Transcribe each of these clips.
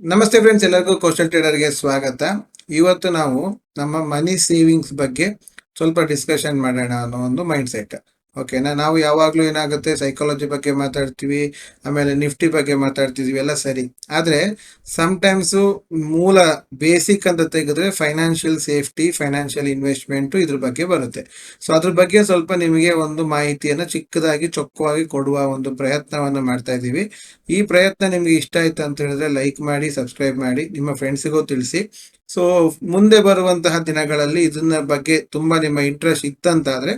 ನಮಸ್ತೆ ಫ್ರೆಂಡ್ಸ್ ಎಲ್ಲರಿಗೂ ಕೋಸ್ಟಲ್ ಟ್ರೇಡರ್ಗೆ ಸ್ವಾಗತ. ಇವತ್ತು ನಾವು ನಮ್ಮ ಮನಿ ಸೇವಿಂಗ್ಸ್ ಬಗ್ಗೆ ಸ್ವಲ್ಪ ಡಿಸ್ಕಷನ್ ಮಾಡೋಣ ಅನ್ನೋ ಒಂದು ಮೈಂಡ್ ಸೆಟ್ ಓಕೆನಾ ನಾವು ಯಾವಾಗಲೂ ಏನಾಗುತ್ತೆ ಸೈಕಾಲಜಿ ಬಗ್ಗೆ ಮಾತಾಡ್ತೀವಿ, ಆಮೇಲೆ ನಿಫ್ಟಿ ಬಗ್ಗೆ ಮಾತಾಡ್ತಿದ್ದೀವಿ ಎಲ್ಲ ಸರಿ. ಆದರೆ ಸಮ್ಟೈಮ್ಸು ಮೂಲ ಬೇಸಿಕ್ ಅಂತ ತೆಗೆದ್ರೆ ಫೈನಾನ್ಷಿಯಲ್ ಸೇಫ್ಟಿ ಫೈನಾನ್ಷಿಯಲ್ ಇನ್ವೆಸ್ಟ್ಮೆಂಟು ಇದ್ರ ಬಗ್ಗೆ ಬರುತ್ತೆ. ಸೊ ಅದ್ರ ಬಗ್ಗೆ ಸ್ವಲ್ಪ ನಿಮಗೆ ಒಂದು ಮಾಹಿತಿಯನ್ನು ಚಿಕ್ಕದಾಗಿ, ಚೊಕ್ಕವಾಗಿ ಕೊಡುವ ಒಂದು ಪ್ರಯತ್ನವನ್ನು ಮಾಡ್ತಾ ಇದ್ದೀವಿ. ಈ ಪ್ರಯತ್ನ ನಿಮಗೆ ಇಷ್ಟ ಆಯ್ತು ಅಂತ ಹೇಳಿದ್ರೆ ಲೈಕ್ ಮಾಡಿ ಸಬ್ಸ್ಕ್ರೈಬ್ ಮಾಡಿ, ನಿಮ್ಮ ಫ್ರೆಂಡ್ಸಿಗೂ ತಿಳಿಸಿ. ಸೊ ಮುಂದೆ ಬರುವಂತಹ ದಿನಗಳಲ್ಲಿ ಇದನ್ನ ಬಗ್ಗೆ ತುಂಬಾ ನಿಮ್ಮ ಇಂಟ್ರೆಸ್ಟ್ ಇತ್ತಂತಾದ್ರೆ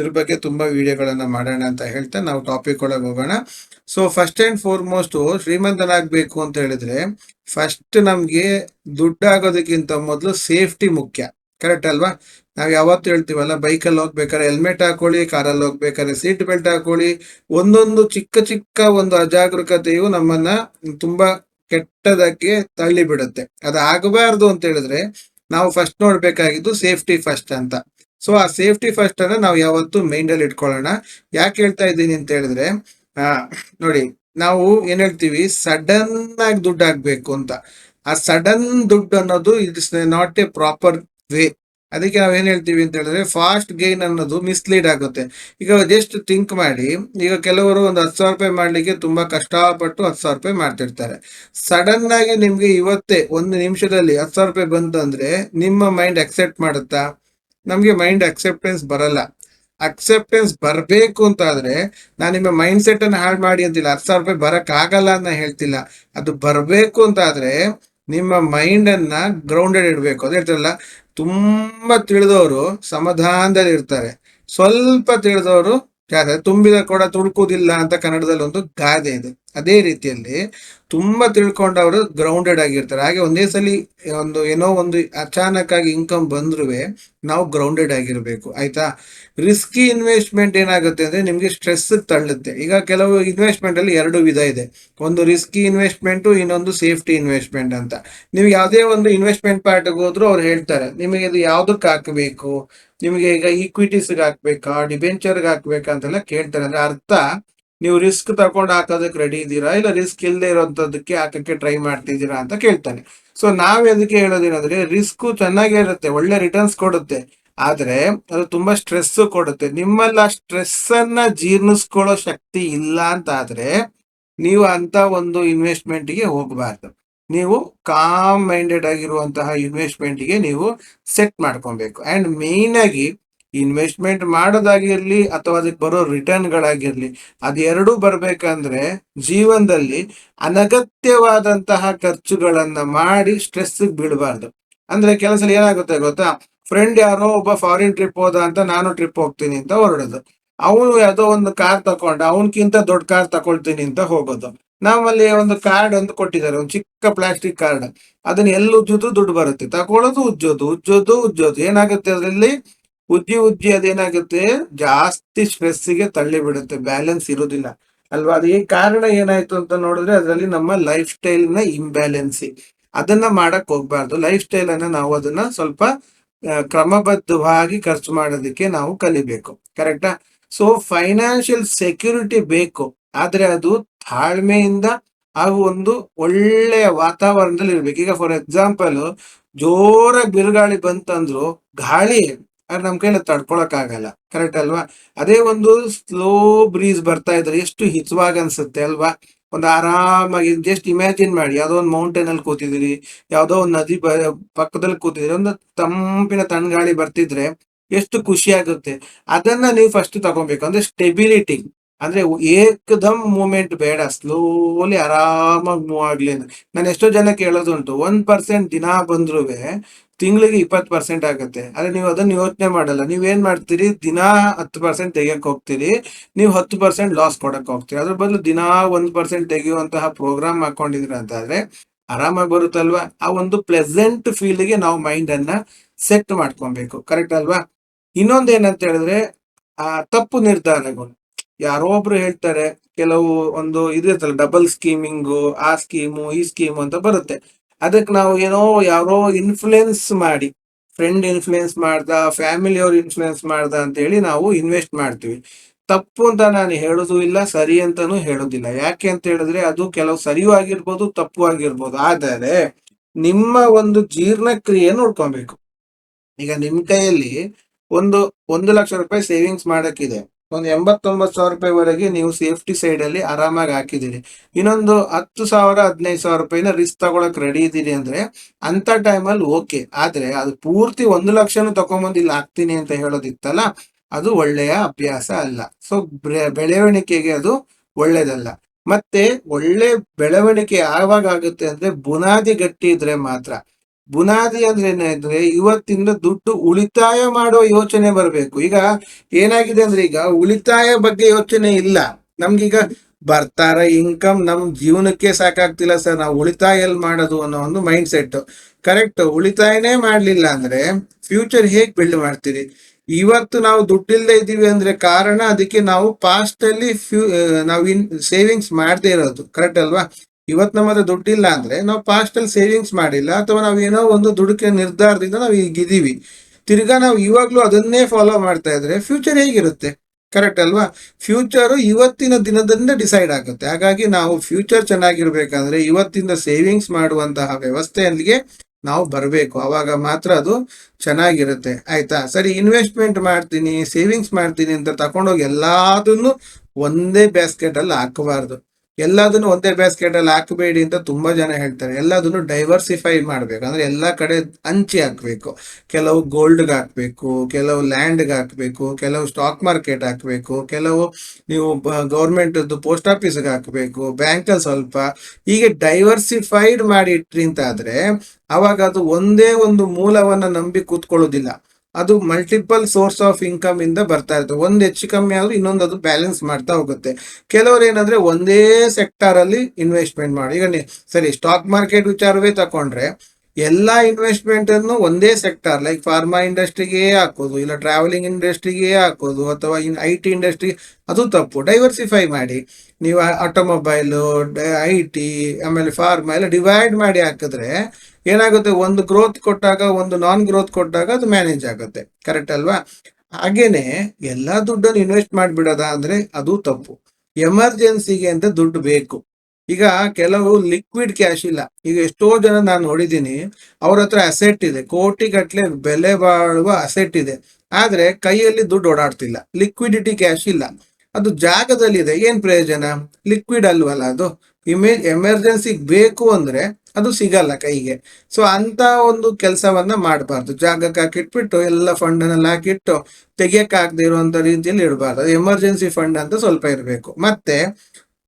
ಇದ್ರ ಬಗ್ಗೆ ತುಂಬಾ ವಿಡಿಯೋಗಳನ್ನ ಮಾಡೋಣ ಅಂತ ಹೇಳ್ತಾ ನಾವು ಟಾಪಿಕ್ ಒಳಗೆ ಹೋಗೋಣ. ಸೊ ಫಸ್ಟ್ ಅಂಡ್ ಫಾರ್ಮೋಸ್ಟ್ ಶ್ರೀಮಂತನಾಗ್ಬೇಕು ಅಂತ ಹೇಳಿದ್ರೆ ಫಸ್ಟ್ ನಮ್ಗೆ ದುಡ್ಡಾಗೋದಕ್ಕಿಂತ ಮೊದಲು ಸೇಫ್ಟಿ ಮುಖ್ಯ. ಕರೆಕ್ಟ್ ಅಲ್ವಾ? ನಾವ್ ಯಾವತ್ತು ಹೇಳ್ತೀವಲ್ಲ ಬೈಕಲ್ಲಿ ಹೋಗ್ಬೇಕಾದ್ರೆ ಹೆಲ್ಮೆಟ್ ಹಾಕೊಳ್ಳಿ ಕಾರಲ್ಲಿ ಹೋಗ್ಬೇಕಾದ್ರೆ ಸೀಟ್ ಬೆಲ್ಟ್ ಹಾಕೊಳ್ಳಿ. ಒಂದೊಂದು ಚಿಕ್ಕ ಚಿಕ್ಕ ಒಂದು ಅಜಾಗರೂಕತೆಯು ನಮ್ಮನ್ನ ತುಂಬಾ ಕೆಟ್ಟದಕ್ಕೆ ತಳ್ಳಿ ಬಿಡುತ್ತೆ ಅದು ಆಗಬಾರ್ದು ಅಂತ ಹೇಳಿದ್ರೆ ನಾವು ಫಸ್ಟ್ ನೋಡ್ಬೇಕಾಗಿದ್ದು ಸೇಫ್ಟಿ ಫಸ್ಟ್ ಅಂತ. ಸೊ ಆ ಸೇಫ್ಟಿ ಫಸ್ಟ್ ಅನ್ನ ನಾವು ಯಾವತ್ತೂ ಮೈಂಡ್ ಅಲ್ಲಿ ಇಟ್ಕೊಳ್ಳೋಣ. ಯಾಕೆ ಹೇಳ್ತಾ ಇದ್ದೀನಿ ಅಂತ ಹೇಳಿದ್ರೆ ನೋಡಿ, ನಾವು ಏನ್ ಹೇಳ್ತೀವಿ? ಸಡನ್ ಆಗಿ ದುಡ್ಡು ಆಗ್ಬೇಕು ಅಂತ. ಆ ಸಡನ್ ದುಡ್ಡು ಅನ್ನೋದು it's not a proper way ಅದಕ್ಕೆ ನಾವು ಏನ್ ಹೇಳ್ತೀವಿ ಅಂತ ಹೇಳಿದ್ರೆ ಫಾಸ್ಟ್ ಗೈನ್ ಅನ್ನೋದು ಮಿಸ್ಲೀಡ್ ಆಗುತ್ತೆ. ಈಗ ಜಸ್ಟ್ ಥಿಂಕ್ ಮಾಡಿ, ಈಗ ಕೆಲವರು ಒಂದು ಹತ್ತು ಸಾವಿರ ರೂಪಾಯಿ ಮಾಡ್ಲಿಕ್ಕೆ ತುಂಬಾ ಕಷ್ಟಪಟ್ಟು ಹತ್ತು ಸಾವಿರ ರೂಪಾಯಿ ಮಾಡ್ತಿರ್ತಾರೆ. ಸಡನ್ ಆಗಿ ನಿಮ್ಗೆ ಇವತ್ತೇ ಒಂದು ನಿಮಿಷದಲ್ಲಿ ಹತ್ತು ಸಾವಿರ ರೂಪಾಯಿ ಬಂತು ಅಂದ್ರೆ ನಿಮ್ಮ ಮೈಂಡ್ ಅಕ್ಸೆಪ್ಟ್ ಮಾಡುತ್ತಾ? ನಮ್ಗೆ ಮೈಂಡ್ ಅಕ್ಸೆಪ್ಟೆನ್ಸ್ ಬರಲ್ಲ. ಅಕ್ಸೆಪ್ಟೆನ್ಸ್ ಬರಬೇಕು ಅಂತ ಆದ್ರೆ ನಾನು ನಿಮ್ಮ ಮೈಂಡ್ ಸೆಟ್ ಅನ್ನು ಹಾಳು ಮಾಡಿ ಅಂತಿಲ್ಲ, ಹತ್ತು ಸಾವಿರ ರೂಪಾಯಿ ಬರಕ್ ಆಗಲ್ಲ ಅಂತ ಹೇಳ್ತಿಲ್ಲ. ಅದು ಬರಬೇಕು ಅಂತ ಆದ್ರೆ ನಿಮ್ಮ ಮೈಂಡ್ ಅನ್ನ ಗ್ರೌಂಡೆಡ್ ಇಡಬೇಕು. ಅದೇ ಹೇಳ್ತಾರಲ್ಲ, ತುಂಬಾ ತಿಳಿದವರು ಸಮಾಧಾನದಲ್ಲಿ ಇರ್ತಾರೆ. ಸ್ವಲ್ಪ ತಿಳಿದವರು ತುಂಬಿದ ಕೂಡ ತುಳುಕುವುದಿಲ್ಲ ಅಂತ ಕನ್ನಡದಲ್ಲಿ ಒಂದು ಗಾದೆ ಇದೆ. ಅದೇ ರೀತಿಯಲ್ಲಿ ತುಂಬಾ ತಿಳ್ಕೊಂಡವರು ಗ್ರೌಂಡೆಡ್ ಆಗಿರ್ತಾರೆ. ಹಾಗೆ ಒಂದೇ ಸಲ ಒಂದು ಏನೋ ಒಂದು ಅಚಾನಕ್ ಆಗಿ ಇನ್ಕಮ್ ಬಂದ್ರೂ ನಾವು ಗ್ರೌಂಡೆಡ್ ಆಗಿರ್ಬೇಕು, ಆಯ್ತಾ? ರಿಸ್ಕಿ ಇನ್ವೆಸ್ಟ್ಮೆಂಟ್ ಏನಾಗುತ್ತೆ ಅಂದ್ರೆ ನಿಮ್ಗೆ ಸ್ಟ್ರೆಸ್ ತಳ್ಳುತ್ತೆ. ಈಗ ಕೆಲವು ಇನ್ವೆಸ್ಟ್ಮೆಂಟ್ ಅಲ್ಲಿ ಎರಡು ವಿಧ ಇದೆ. ಒಂದು ರಿಸ್ಕಿ ಇನ್ವೆಸ್ಟ್ಮೆಂಟ್ ಇನ್ನೊಂದು ಸೇಫ್ಟಿ ಇನ್ವೆಸ್ಟ್ಮೆಂಟ್ ಅಂತ. ನೀವು ಯಾವುದೇ ಒಂದು ಇನ್ವೆಸ್ಟ್ಮೆಂಟ್ ಪಾರ್ಟಿಗೆ ಹೋದ್ರು ಅವ್ರು ಹೇಳ್ತಾರೆ, ನಿಮಗೆ ಇದು ಯಾವ್ದಕ್ಕೆ ಹಾಕಬೇಕು? ನಿಮಗೆ ಈಗ ಈಕ್ವಿಟೀಸ್ಗೆ ಹಾಕ್ಬೇಕಾ? ಡಿಬೆಂಚರ್ಗೆ ಹಾಕ್ಬೇಕಾ ಅಂತೆಲ್ಲ ಕೇಳ್ತಾರೆ. ಅಂದ್ರೆ ಅರ್ಥ ನೀವು ರಿಸ್ಕ್ ತಗೊಂಡು ಹಾಕೋದಕ್ಕೆ ರೆಡಿ ಇದ್ದೀರಾ? ಇಲ್ಲ ರಿಸ್ಕ್ ಇಲ್ಲದೆ ಇರೋಂಥದ್ದಕ್ಕೆ ಹಾಕಕ್ಕೆ ಟ್ರೈ ಮಾಡ್ತಿದ್ದೀರಾ ಅಂತ ಕೇಳ್ತಾನೆ. ಸೊ ನಾವ್ ಎದಕ್ಕೆ ಹೇಳೋದೇನಂದ್ರೆ ರಿಸ್ಕ್ ಚೆನ್ನಾಗೇ ಇರುತ್ತೆ, ಒಳ್ಳೆ ರಿಟರ್ನ್ಸ್ ಕೊಡುತ್ತೆ. ಆದ್ರೆ, ಅದು ತುಂಬಾ ಸ್ಟ್ರೆಸ್ ಕೊಡುತ್ತೆ. ನಿಮ್ಮಲ್ಲಿ ಸ್ಟ್ರೆಸ್ ಅನ್ನ ಜೀರ್ಣಿಸ್ಕೊಳ್ಳೋ ಶಕ್ತಿ ಇಲ್ಲ ಅಂತ ಆದ್ರೆ ನೀವು ಅಂತ ಒಂದು ಇನ್ವೆಸ್ಟ್ಮೆಂಟ್ಗೆ ಹೋಗಬಾರ್ದು. ನೀವು ಕಾಮ್ ಮೈಂಡೆಡ್ ಆಗಿರುವಂತಹ ಇನ್ವೆಸ್ಟ್ಮೆಂಟ್ಗೆ ನೀವು ಸೆಟ್ ಮಾಡ್ಕೊಬೇಕು. ಅಂಡ್ ಮೇನ್ ಆಗಿ ಇನ್ವೆಸ್ಟ್ಮೆಂಟ್ ಮಾಡೋದಾಗಿರ್ಲಿ ಅಥವಾ ಅದಕ್ಕೆ ಬರೋ ರಿಟರ್ನ್ ಗಳಾಗಿರ್ಲಿ, ಅದೆರಡೂ ಬರ್ಬೇಕಂದ್ರೆ ಜೀವನದಲ್ಲಿ ಅನಗತ್ಯವಾದಂತಹ ಖರ್ಚುಗಳನ್ನ ಮಾಡಿ ಸ್ಟ್ರೆಸ್ ಬಿಡಬಾರ್ದು ಅಂದ್ರೆ ಕೆಲಸ ಏನಾಗುತ್ತೆ ಗೊತ್ತಾ? ಫ್ರೆಂಡ್ ಯಾರೋ ಒಬ್ಬ ಫಾರಿನ್ ಟ್ರಿಪ್ ಹೋದ ಅಂತ ನಾನು ಟ್ರಿಪ್ ಹೋಗ್ತೀನಿ ಅಂತ ಹೊರಡೋದು. ಅವನು ಯಾವುದೋ ಒಂದು ಕಾರ್ ತಕೊಂಡ ಅವನಕ್ಕಿಂತ ದೊಡ್ಡ ಕಾರ್ ತಕೊಳ್ತೀನಿ ಅಂತ ಹೋಗೋದು. ನಮ್ಮಲ್ಲಿ ಒಂದು ಕಾರ್ಡ್ ಅಂತ ಕೊಟ್ಟಿದ್ದಾರೆ, ಒಂದು ಚಿಕ್ಕ ಪ್ಲಾಸ್ಟಿಕ್ ಕಾರ್ಡ್ ಅದನ್ನ ಎಲ್ಲಿ ಉಜ್ಜೋದು ದುಡ್ಡು ಬರುತ್ತೆ. ತಕೊಳ್ಳೋದು ಉಜ್ಜೋದು ಉಜ್ಜೋದು ಉಜ್ಜೋದು. ಏನಾಗುತ್ತೆ ಅದರಲ್ಲಿ? ಉಜ್ಜಿ ಉಜ್ಜಿ ಅದೇನಾಗುತ್ತೆ? ಜಾಸ್ತಿ ಸ್ಟ್ರೆಸ್ಸಿಗೆ ತಳ್ಳಿ ಬಿಡುತ್ತೆ ಬ್ಯಾಲೆನ್ಸ್ ಇರೋದಿಲ್ಲ. ಅಲ್ವಾ? ಅದಕ್ಕೆ ಕಾರಣ ಏನಾಯ್ತು ಅಂತ ನೋಡಿದ್ರೆ ಅದರಲ್ಲಿ ನಮ್ಮ ಲೈಫ್ ಸ್ಟೈಲ್ನ ಇಂಬ್ಯಾಲೆನ್ಸಿ. ಅದನ್ನ ಮಾಡಕ್ ಹೋಗ್ಬಾರ್ದು. ಲೈಫ್ ಸ್ಟೈಲ್ ಅನ್ನ ನಾವು ಅದನ್ನ ಸ್ವಲ್ಪ ಕ್ರಮಬದ್ಧವಾಗಿ ಖರ್ಚು ಮಾಡೋದಕ್ಕೆ ನಾವು ಕಲಿಬೇಕು. ಕರೆಕ್ಟಾ? ಸೊ, ಫೈನಾನ್ಷಿಯಲ್ ಸೆಕ್ಯೂರಿಟಿ ಬೇಕು. ಆದ್ರೆ ಅದು ತಾಳ್ಮೆಯಿಂದ ಹಾಗೂ ಒಂದು ಒಳ್ಳೆಯ ವಾತಾವರಣದಲ್ಲಿ ಇರ್ಬೇಕು ಈಗ ಫಾರ್ ಎಕ್ಸಾಂಪಲ್ ಜೋರಾಗಿ ಬಿರುಗಾಳಿ ಬಂತಂದ್ರು ಗಾಳಿ ಅದು ನಮ್ ಕೈಲಿ ತಡ್ಕೊಳಕ್ ಆಗಲ್ಲ. ಕರೆಕ್ಟ್ ಅಲ್ವಾ? ಅದೇ ಒಂದು ಸ್ಲೋ ಬ್ರೀಸ್ ಬರ್ತಾ ಇದ್ರೆ ಎಷ್ಟು ಹಿತವಾಗಿ ಅನ್ಸುತ್ತೆ ಅಲ್ವಾ? ಒಂದು ಆರಾಮಾಗಿ ಜಸ್ಟ್ ಇಮ್ಯಾಜಿನ್ ಮಾಡಿ. ಯಾವುದೋ ಒಂದು ಮೌಂಟೇನ್ ಅಲ್ಲಿ ಕೂತಿದ್ದೀರಿ ಯಾವುದೋ ಒಂದು ನದಿ ಪಕ್ಕದಲ್ಲಿ ಕೂತಿದ್ರಿ, ಒಂದು ತಂಪಿನ ತಣ್ಣಗಾಳಿ ಬರ್ತಿದ್ರೆ ಎಷ್ಟು ಖುಷಿ ಆಗುತ್ತೆ. ಅದನ್ನ ನೀವು ಫಸ್ಟ್ ತಗೊಬೇಕು. ಅಂದ್ರೆ ಸ್ಟೆಬಿಲಿಟಿ ಅಂದ್ರೆ ಏಕದಮ್ ಮೂಮೆಂಟ್ ಬೇಡ. ಸ್ಲೋಲಿ ಆರಾಮಾಗಿ ಮೂವ್ ಆಗ್ಲಿ ನಾನು ಎಷ್ಟೋ ಜನ ಕೇಳೋದುಂಟು. ಒಂದ್ ಪರ್ಸೆಂಟ್ ದಿನ ಬಂದ್ರು ತಿಂಗಳಿಗೆ ಇಪ್ಪತ್ತು ಪರ್ಸೆಂಟ್ ಆಗುತ್ತೆ. ಆದ್ರೆ ನೀವು ಅದನ್ನ ಯೋಚನೆ ಮಾಡಲ್ಲ. ಏನ್ ಮಾಡ್ತೀರಿ? ದಿನಾ ಹತ್ತು ಪರ್ಸೆಂಟ್ ತೆಗಿಯಕ್ ಹೋಗ್ತೀರಿ. ನೀವು ಹತ್ತು ಪರ್ಸೆಂಟ್ ಲಾಸ್ ಕೊಡಕ್ ಹೋಗ್ತೀರಿ. ಅದ್ರ ಬದಲು ದಿನಾ ಒಂದ್ ಪರ್ಸೆಂಟ್ ತೆಗೆಯುವಂತಹ ಪ್ರೋಗ್ರಾಮ್ ಹಾಕೊಂಡಿದ್ರಿ ಅಂತ ಆದ್ರೆ ಆರಾಮಾಗಿ ಬರುತ್ತಲ್ವಾ? ಆ ಒಂದು ಪ್ಲೆಸೆಂಟ್ ಫೀಲ್ಗೆ ನಾವು ಮೈಂಡ್ ಅನ್ನ ಸೆಟ್ ಮಾಡ್ಕೊಬೇಕು. ಕರೆಕ್ಟ್ ಅಲ್ವಾ? ಇನ್ನೊಂದೇನಂತ ಹೇಳಿದ್ರೆ, ಆ ತಪ್ಪು ನಿರ್ಧಾರಗಳು. ಯಾರೋ ಒಬ್ರು ಹೇಳ್ತಾರೆ, ಕೆಲವು ಒಂದು ಇದಿರ್ತಲ್ಲ ಡಬಲ್ ಸ್ಕೀಮಿಂಗು ಆ ಸ್ಕೀಮು ಈ ಸ್ಕೀಮು ಅಂತ ಬರುತ್ತೆ. ಅದಕ್ಕೆ ನಾವು ಏನೋ ಯಾರೋ ಇನ್ಫ್ಲುಯೆನ್ಸ್ ಮಾಡಿ ಫ್ರೆಂಡ್ ಇನ್ಫ್ಲುಯೆನ್ಸ್ ಮಾಡ್ದ ಫ್ಯಾಮಿಲಿ ಅವ್ರು ಇನ್ಫ್ಲುಯೆನ್ಸ್ ಮಾಡ್ದ ಅಂತ ಹೇಳಿ ನಾವು ಇನ್ವೆಸ್ಟ್ ಮಾಡ್ತೀವಿ. ತಪ್ಪು ಅಂತ ನಾನು ಹೇಳೋದು ಇಲ್ಲ, ಸರಿ ಅಂತಾನು ಹೇಳೋದಿಲ್ಲ. ಯಾಕೆ ಅಂತ ಹೇಳಿದ್ರೆ ಅದು ಕೆಲವು ಸರಿಯೂ ಆಗಿರ್ಬೋದು, ತಪ್ಪು ಆಗಿರ್ಬೋದು. ಆದರೆ ನಿಮ್ಮ ಒಂದು ಜೀರ್ಣಕ್ರಿಯೆ ನೋಡ್ಕೊಬೇಕು. ಈಗ ನಿಮ್ ಕೈಯಲ್ಲಿ ಒಂದು ಒಂದು ಲಕ್ಷ ರೂಪಾಯಿ ಸೇವಿಂಗ್ಸ್ ಮಾಡಕ್ಕಿದೆ. ಒಂದು ಎಂಬತ್ತೊಂಬತ್ತು ಸಾವಿರ ರೂಪಾಯಿವರೆಗೆ ನೀವು ಸೇಫ್ಟಿ ಸೈಡ್ ಅಲ್ಲಿ ಆರಾಮಾಗಿ ಹಾಕಿದ್ದೀರಿ. ಇನ್ನೊಂದು ಹತ್ತು ಸಾವಿರ, ಹದಿನೈದು ಸಾವಿರ ರೂಪಾಯಿನ ರಿಸ್ಕ್ ತಗೊಳಕ್ ರೆಡಿ ಇದ್ದೀರಿ ಅಂದ್ರೆ ಅಂತ ಟೈಮಲ್ಲಿ ಓಕೆ ಆದ್ರೆ ಅದು ಪೂರ್ತಿ ಒಂದು ಲಕ್ಷನು ತಗೊಂಬಂದು ಇಲ್ಲಿ ಹಾಕ್ತೀನಿ ಅಂತ ಹೇಳೋದಿತ್ತಲ್ಲ, ಅದು ಒಳ್ಳೆಯ ಅಭ್ಯಾಸ ಅಲ್ಲ. ಸೊ ಬೆಳವಣಿಗೆಗೆ ಅದು ಒಳ್ಳೇದಲ್ಲ. ಮತ್ತೆ ಒಳ್ಳೆ ಬೆಳವಣಿಗೆ ಯಾವಾಗ ಆಗುತ್ತೆ ಅಂದ್ರೆ ಬುನಾದಿ ಗಟ್ಟಿ ಇದ್ರೆ ಮಾತ್ರ. ಬುನಾದಿ ಅಂದ್ರೆ ಏನಾದ್ರೆ ಇವತ್ತಿಂದ ದುಡ್ಡು ಉಳಿತಾಯ ಮಾಡೋ ಯೋಚನೆ ಬರಬೇಕು. ಈಗ ಏನಾಗಿದೆ ಅಂದ್ರೆ ಈಗ ಉಳಿತಾಯ ಬಗ್ಗೆ ಯೋಚನೆ ಇಲ್ಲ. ನಮ್ಗೀಗ ಬರ್ತಾರ ಇನ್ಕಮ್ ನಮ್ ಜೀವನಕ್ಕೆ ಸಾಕಾಗ್ತಿಲ್ಲ ಸರ್. ನಾವು ಉಳಿತಾಯ ಎಲ್ಲಿ ಮಾಡೋದು ಅನ್ನೋ ಒಂದು ಮೈಂಡ್ ಸೆಟ್ ಕರೆಕ್ಟ್ ಉಳಿತಾಯನೇ ಮಾಡ್ಲಿಲ್ಲ ಅಂದ್ರೆ ಫ್ಯೂಚರ್ ಹೇಗ್ ಬಿಲ್ಡ್ ಮಾಡ್ತೀರಿ? ಇವತ್ತು ನಾವು ದುಡ್ಡಿಲ್ಲದೆ ಇದ್ದೀವಿ ಅಂದ್ರೆ ಕಾರಣ ಅದಕ್ಕೆ ನಾವು ಪಾಸ್ಟ್ ಅಲ್ಲಿ ಫ್ಯೂ ನಾವು ಇನ್ ಸೇವಿಂಗ್ಸ್ ಮಾಡದೇ ಇರೋದು. ಕರೆಕ್ಟ್ ಅಲ್ವಾ? ಇವತ್ತು ನಮ್ಮ ಹತ್ರ ದುಡ್ಡಿಲ್ಲ ಅಂದ್ರೆ ನಾವು ಪಾಸ್ಟ್ ಅಲ್ಲಿ ಸೇವಿಂಗ್ಸ್ ಮಾಡಿಲ್ಲ ಅಥವಾ ನಾವು ಏನೋ ಒಂದು ದುಡುಕೆ ನಿರ್ಧಾರದಿಂದ ನಾವು ಈಗಿದ್ದೀವಿ ತಿರ್ಗಾ ನಾವು ಇವಾಗ್ಲೂ ಅದನ್ನೇ ಫಾಲೋ ಮಾಡ್ತಾ ಇದ್ರೆ ಫ್ಯೂಚರ್ ಹೇಗಿರುತ್ತೆ? ಕರೆಕ್ಟ್ ಅಲ್ವಾ? ಫ್ಯೂಚರ್ ಇವತ್ತಿನ ದಿನದಿಂದ ಡಿಸೈಡ್ ಆಗುತ್ತೆ. ಹಾಗಾಗಿ ನಾವು ಫ್ಯೂಚರ್ ಚೆನ್ನಾಗಿರ್ಬೇಕಂದ್ರೆ ಇವತ್ತಿಂದ ಸೇವಿಂಗ್ಸ್ ಮಾಡುವಂತಹ ವ್ಯವಸ್ಥೆಯಲ್ಲಿಗೆ ನಾವು ಬರಬೇಕು. ಅವಾಗ ಮಾತ್ರ ಅದು ಚೆನ್ನಾಗಿರುತ್ತೆ. ಆಯ್ತಾ? ಸರಿ ಇನ್ವೆಸ್ಟ್ಮೆಂಟ್ ಮಾಡ್ತೀನಿ ಸೇವಿಂಗ್ಸ್ ಮಾಡ್ತೀನಿ ಅಂತ ತಕೊಂಡೋಗಿ ಎಲ್ಲಾದನ್ನು ಒಂದೇ ಬ್ಯಾಸ್ಕೆಟ್ ಅಲ್ಲಿ ಹಾಕಬಾರ್ದು. ಎಲ್ಲದನ್ನು ಒಂದೇ ಬ್ಯಾಸ್ಕೆಟ್ ಅಲ್ಲಿ ಹಾಕಬೇಡಿ ಅಂತ ತುಂಬಾ ಜನ ಹೇಳ್ತಾರೆ. ಎಲ್ಲದನ್ನು ಡೈವರ್ಸಿಫೈ ಮಾಡ್ಬೇಕು. ಅಂದ್ರೆ ಎಲ್ಲಾ ಕಡೆ ಹಂಚಿ ಹಾಕ್ಬೇಕು. ಕೆಲವು ಗೋಲ್ಡ್ಗೆ ಹಾಕ್ಬೇಕು, ಕೆಲವು ಲ್ಯಾಂಡ್ಗೆ ಹಾಕ್ಬೇಕು, ಕೆಲವು ಸ್ಟಾಕ್ ಮಾರ್ಕೆಟ್ ಹಾಕ್ಬೇಕು, ಕೆಲವು ನೀವು ಗೌರ್ಮೆಂಟ್ ಪೋಸ್ಟ್ ಆಫೀಸ್ಗೆ ಹಾಕ್ಬೇಕು ಬ್ಯಾಂಕಲ್ಲಿ ಸ್ವಲ್ಪ ಹೀಗೆ ಡೈವರ್ಸಿಫೈಡ್ ಮಾಡಿ ಇಟ್ರಿ ಅಂತ ಅವಾಗ ಅದು ಒಂದೇ ಒಂದು ಮೂಲವನ್ನ ನಂಬಿ ಕೂತ್ಕೊಳ್ಳೋದಿಲ್ಲ. ಅದು ಮಲ್ಟಿಪಲ್ ಸೋರ್ಸ್ ಆಫ್ ಇನ್ಕಮ್ ಇಂದ ಬರ್ತಾ ಇರುತ್ತೆ. ಒಂದು ಹೆಚ್ಚು ಕಮ್ಮಿ ಆದ್ರೂ ಇನ್ನೊಂದು ಅದು ಬ್ಯಾಲೆನ್ಸ್ ಮಾಡ್ತಾ ಹೋಗುತ್ತೆ. ಕೆಲವರು ಏನಂದ್ರೆ ಒಂದೇ ಸೆಕ್ಟರ್ ಅಲ್ಲಿ ಇನ್ವೆಸ್ಟ್ಮೆಂಟ್ ಮಾಡಿ. ಈಗ ಸರಿ ಸ್ಟಾಕ್ ಮಾರ್ಕೆಟ್ ವಿಚಾರವೇ ತಕೊಂಡ್ರೆ ಎಲ್ಲಾ ಇನ್ವೆಸ್ಟ್ಮೆಂಟ್ ಅನ್ನು ಒಂದೇ ಸೆಕ್ಟರ್ ಲೈಕ್ ಫಾರ್ಮಾ ಇಂಡಸ್ಟ್ರಿಗೆ ಹಾಕೋದು, ಇಲ್ಲ ಟ್ರಾವೆಲಿಂಗ್ ಇಂಡಸ್ಟ್ರಿಗೆ ಹಾಕೋದು, ಅಥವಾ ಇನ್ ಐ ಟಿ ಇಂಡಸ್ಟ್ರಿ ಅದು ತಪ್ಪು. ಡೈವರ್ಸಿಫೈ ಮಾಡಿ. ನೀವು ಆಟೋಮೊಬೈಲು ಐ ಟಿ ಆಮೇಲೆ ಫಾರ್ಮಾ ಎಲ್ಲ ಡಿವೈಡ್ ಮಾಡಿ ಹಾಕಿದ್ರೆ ಏನಾಗುತ್ತೆ? ಒಂದು ಗ್ರೋತ್ ಕೊಟ್ಟಾಗ, ಒಂದು ನಾನ್ ಗ್ರೋತ್ ಕೊಟ್ಟಾಗ ಅದು ಮ್ಯಾನೇಜ್ ಆಗುತ್ತೆ. ಕರೆಕ್ಟ್ ಅಲ್ವಾ? ಹಾಗೇನೆ ಎಲ್ಲ ದುಡ್ಡನ್ನು ಇನ್ವೆಸ್ಟ್ ಮಾಡಿಬಿಡೋದ ಅಂದ್ರೆ ಅದು ತಪ್ಪು. ಎಮರ್ಜೆನ್ಸಿಗೆ ಅಂತ ದುಡ್ಡು ಬೇಕು. ಈಗ ಕೆಲವು ಲಿಕ್ವಿಡ್ ಕ್ಯಾಶ್ ಇಲ್ಲ. ಈಗ ಎಷ್ಟೋ ಜನ ನಾನು ನೋಡಿದ್ದೀನಿ, ಅವ್ರ ಹತ್ರ ಅಸೆಟ್ ಇದೆ. ಕೋಟಿ ಗಟ್ಟಲೆ ಬೆಲೆ ಬಾಳುವ ಅಸೆಟ್ ಇದೆ. ಆದ್ರೆ ಕೈಯಲ್ಲಿ ದುಡ್ಡು ಓಡಾಡ್ತಿಲ್ಲ. ಲಿಕ್ವಿಡಿಟಿ ಕ್ಯಾಶ್ ಇಲ್ಲ. ಅದು ಜಾಗದಲ್ಲಿದೆ. ಏನ್ ಪ್ರಯೋಜನ? ಲಿಕ್ವಿಡ್ ಅಲ್ವಲ್ಲ ಅದು. ಇಮೇಜ್ ಎಮರ್ಜೆನ್ಸಿಗೆ ಬೇಕು ಅಂದ್ರೆ ಅದು ಸಿಗಲ್ಲ ಕೈಗೆ. ಸೊ ಅಂತ ಒಂದು ಕೆಲಸವನ್ನ ಮಾಡಬಾರ್ದು. ಜಾಗಕ್ಕೆ ಹಾಕಿಟ್ಬಿಟ್ಟು ಎಲ್ಲ ಫಂಡ್ ಹಾಕಿಟ್ಟು ತೆಗಿಯಕ್ಕಾಗದೇ ಇರುವಂತ ರೀತಿಯಲ್ಲಿ ಇಡಬಾರ್ದು. ಎಮರ್ಜೆನ್ಸಿ ಫಂಡ್ ಅಂತ ಸ್ವಲ್ಪ ಇರಬೇಕು. ಮತ್ತೆ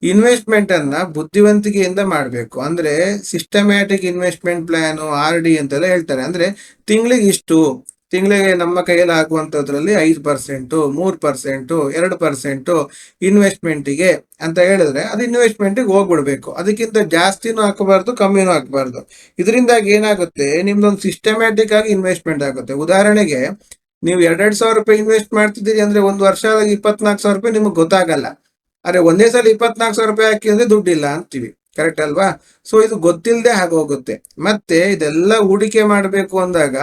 ಇನ್ವೆಸ್ಟ್ಮೆಂಟ್ ಅನ್ನ ಬುದ್ಧಿವಂತಿಕೆಯಿಂದ ಮಾಡಬೇಕು. ಅಂದ್ರೆ systematic investment plan R D ಅಂತೆಲ್ಲ ಹೇಳ್ತಾರೆ. ಅಂದ್ರೆ ತಿಂಗಳಿಗೆ ಇಷ್ಟು, ತಿಂಗಳಿಗೆ ನಮ್ಮ ಕೈಯಲ್ಲಿ ಆಗುವಂತದ್ರಲ್ಲಿ ಐದು ಪರ್ಸೆಂಟು ಮೂರು ಪರ್ಸೆಂಟು ಎರಡು ಪರ್ಸೆಂಟು ಇನ್ವೆಸ್ಟ್ಮೆಂಟಿಗೆ ಅಂತ ಹೇಳಿದ್ರೆ ಅದು ಇನ್ವೆಸ್ಟ್ಮೆಂಟಿಗೆ ಹೋಗ್ಬಿಡ್ಬೇಕು. ಅದಕ್ಕಿಂತ ಜಾಸ್ತಿನೂ ಹಾಕಬಾರ್ದು, ಕಮ್ಮಿನೂ ಹಾಕಬಾರ್ದು. ಇದರಿಂದಾಗಿ ಏನಾಗುತ್ತೆ? ನಿಮ್ದೊಂದು ಸಿಸ್ಟಮ್ಯಾಟಿಕ್ ಆಗಿ ಇನ್ವೆಸ್ಟ್ಮೆಂಟ್ ಆಗುತ್ತೆ. ಉದಾಹರಣೆಗೆ, ನೀವು ಎರಡೆರಡು ಸಾವಿರ ರೂಪಾಯಿ ಇನ್ವೆಸ್ಟ್ ಮಾಡ್ತಿದ್ದೀರಿ ಅಂದ್ರೆ ಒಂದು ವರ್ಷ ಆದಾಗ ಇಪ್ಪತ್ನಾಲ್ಕು ಸಾವಿರ ರೂಪಾಯಿ ನಿಮಗೆ ಗೊತ್ತಾಗಲ್ಲ. ಆದ್ರೆ ಒಂದೇ ಸಲ ಇಪ್ಪತ್ನಾಲ್ಕು ಸಾವಿರ ರೂಪಾಯಿ ಹಾಕಿ ಅಂದ್ರೆ ದುಡ್ಡಿಲ್ಲ ಅಂತೀವಿ. ಕರೆಕ್ಟ್ ಅಲ್ವಾ? ಸೊ ಇದು ಗೊತ್ತಿಲ್ಲದೆ ಆಗೋಗುತ್ತೆ. ಮತ್ತೆ ಇದೆಲ್ಲ ಹೂಡಿಕೆ ಮಾಡಬೇಕು ಅಂದಾಗ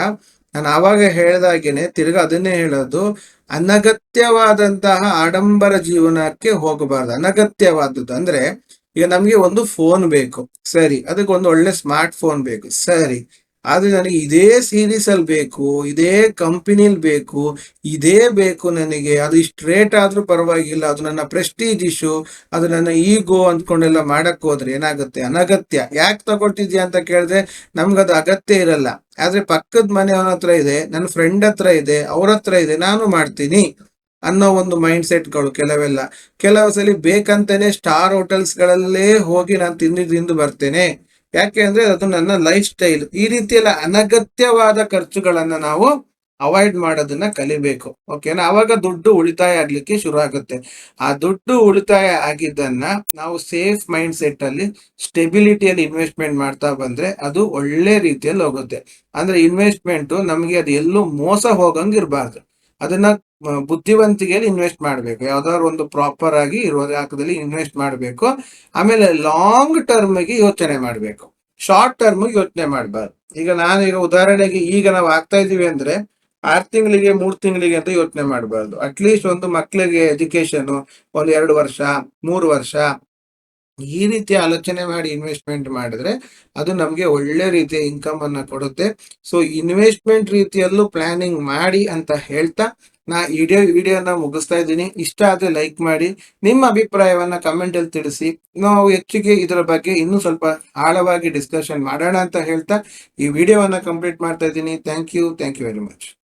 ನಾನು ಆವಾಗ ಹೇಳ್ದಾಗೇನೆ ತಿರ್ಗಾ ಅದನ್ನೇ ಹೇಳೋದು, ಅನಗತ್ಯವಾದಂತಹ ಆಡಂಬರ ಜೀವನಕ್ಕೆ ಹೋಗಬಾರ್ದು. ಅನಗತ್ಯವಾದದ್ದು ಅಂದ್ರೆ ಈಗ ನಮ್ಗೆ ಒಂದು ಫೋನ್ ಬೇಕು. ಸರಿ ಅದಕ್ಕೆ ಒಂದು ಒಳ್ಳೆ ಸ್ಮಾರ್ಟ್ ಫೋನ್ ಬೇಕು. ಸರಿ. ಆದ್ರೆ ನನಗೆ ಇದೇ ಸೀರೀಸ್ ಅಲ್ಲಿ ಬೇಕು, ಇದೇ ಕಂಪನಿಲ್ ಬೇಕು, ಇದೇ ಬೇಕು ನನಗೆ. ಅದು ಇಷ್ಟು ರೇಟ್ ಆದ್ರೂ ಪರವಾಗಿಲ್ಲ. ಅದು ನನ್ನ ಪ್ರೆಸ್ಟೀಜ್ ಇಶ್ಯೂ ಅದು ನನ್ನ ಈಗೋ ಅಂದ್ಕೊಂಡೆಲ್ಲ ಮಾಡಕ್ ಹೋದ್ರೆ ಏನಾಗುತ್ತೆ? ಅನಗತ್ಯ. ಯಾಕೆ ತಗೊಳ್ತಿದ್ಯಾ ಅಂತ ಕೇಳಿದ್ರೆ, ನಮ್ಗದು ಅಗತ್ಯ ಇರಲ್ಲ. ಆದ್ರೆ ಪಕ್ಕದ ಮನೆಯವನ ಹತ್ರ ಇದೆ ನನ್ನ ಫ್ರೆಂಡ್ ಹತ್ರ ಇದೆ, ಅವ್ರ ಹತ್ರ ಇದೆ, ನಾನು ಮಾಡ್ತೀನಿ ಅನ್ನೋ ಒಂದು ಮೈಂಡ್ ಸೆಟ್ಗಳು ಕೆಲವೆಲ್ಲ. ಕೆಲವು ಸಲ ಬೇಕಂತಾನೆ ಸ್ಟಾರ್ ಹೋಟೆಲ್ಸ್ಗಳಲ್ಲೇ ಹೋಗಿ ನಾನು ತಿಂದು ತಿಂದು ಬರ್ತೇನೆ. ಯಾಕೆ ಅಂದ್ರೆ ಅದು ನನ್ನ ಲೈಫ್ ಸ್ಟೈಲ್ ಈ ರೀತಿಯೆಲ್ಲ ಅನಗತ್ಯವಾದ ಖರ್ಚುಗಳನ್ನ ನಾವು ಅವಾಯ್ಡ್ ಮಾಡೋದನ್ನ ಕಲಿಬೇಕು. ಓಕೆನಾ ಅವಾಗ ದುಡ್ಡು ಉಳಿತಾಯ ಆಗ್ಲಿಕ್ಕೆ ಶುರು ಆಗುತ್ತೆ. ಆ ದುಡ್ಡು ಉಳಿತಾಯ ಆಗಿದ್ದನ್ನ ನಾವು ಸೇಫ್ ಮೈಂಡ್ ಸೆಟ್ ಅಲ್ಲಿ ಸ್ಟೆಬಿಲಿಟಿಯಲ್ಲಿ ಇನ್ವೆಸ್ಟ್ಮೆಂಟ್ ಮಾಡ್ತಾ ಬಂದ್ರೆ ಅದು ಒಳ್ಳೆ ರೀತಿಯಲ್ಲಿ ಹೋಗುತ್ತೆ. ಅಂದ್ರೆ ಇನ್ವೆಸ್ಟ್ಮೆಂಟ್ ನಮಗೆ ಅದು ಎಲ್ಲೂ ಮೋಸ ಹೋಗಂಗಿರ್ಬಾರ್ದು ಅದನ್ನ ಬುದ್ಧಿವಂತಿಕೆಯಲ್ಲಿ ಇನ್ವೆಸ್ಟ್ ಮಾಡಬೇಕು. ಯಾವ್ದಾದ್ರು ಒಂದು ಪ್ರಾಪರ್ ಆಗಿ ಇರೋ ಜಾಗದಲ್ಲಿ ಇನ್ವೆಸ್ಟ್ ಮಾಡಬೇಕು. ಆಮೇಲೆ ಲಾಂಗ್ ಟರ್ಮ್ಗೆ ಯೋಚನೆ ಮಾಡಬೇಕು. ಶಾರ್ಟ್ ಟರ್ಮ್ ಯೋಚನೆ ಮಾಡಬಾರ್ದು. ಈಗ ನಾನು ಈಗ ಉದಾಹರಣೆಗೆ ಈಗ ನಾವು ಆಗ್ತಾ ಇದೀವಿ ಅಂದ್ರೆ ಆರು ತಿಂಗಳಿಗೆ, ಮೂರು ತಿಂಗಳಿಗೆ ಅಂತ ಯೋಚನೆ ಮಾಡಬಾರ್ದು. ಅಟ್ಲೀಸ್ಟ್ ಒಂದು ಮಕ್ಕಳಿಗೆ ಎಜುಕೇಶನ್ ಒಂದು ಎರಡು ವರ್ಷ, ಮೂರು ವರ್ಷ ಈ ರೀತಿ ಆಲೋಚನೆ ಮಾಡಿ ಇನ್ವೆಸ್ಟ್ಮೆಂಟ್ ಮಾಡಿದ್ರೆ ಅದು ನಮಗೆ ಒಳ್ಳೆ ರೀತಿಯ ಇನ್ಕಮ್ ಅನ್ನ ಕೊಡುತ್ತೆ. ಸೊ ಇನ್ವೆಸ್ಟ್ಮೆಂಟ್ ರೀತಿಯಲ್ಲೂ ಪ್ಲಾನಿಂಗ್ ಮಾಡಿ ಅಂತ ಹೇಳ್ತಾ ನಾ ವಿಡಿಯೋ ವಿಡಿಯೋನ ಮುಗಿಸ್ತಾ ಇದ್ದೀನಿ. ಇಷ್ಟ ಆದ್ರೆ ಲೈಕ್ ಮಾಡಿ. ನಿಮ್ಮ ಅಭಿಪ್ರಾಯವನ್ನ ಕಮೆಂಟ್ ಅಲ್ಲಿ ತಿಳಿಸಿ. ನಾವು ಹೆಚ್ಚಿಗೆ ಇದರ ಬಗ್ಗೆ ಇನ್ನೂ ಸ್ವಲ್ಪ ಆಳವಾಗಿ ಡಿಸ್ಕಷನ್ ಮಾಡೋಣ ಅಂತ ಹೇಳ್ತಾ ಈ ವಿಡಿಯೋವನ್ನ ಕಂಪ್ಲೀಟ್ ಮಾಡ್ತಾ ಇದ್ದೀನಿ. Thank you thank you very much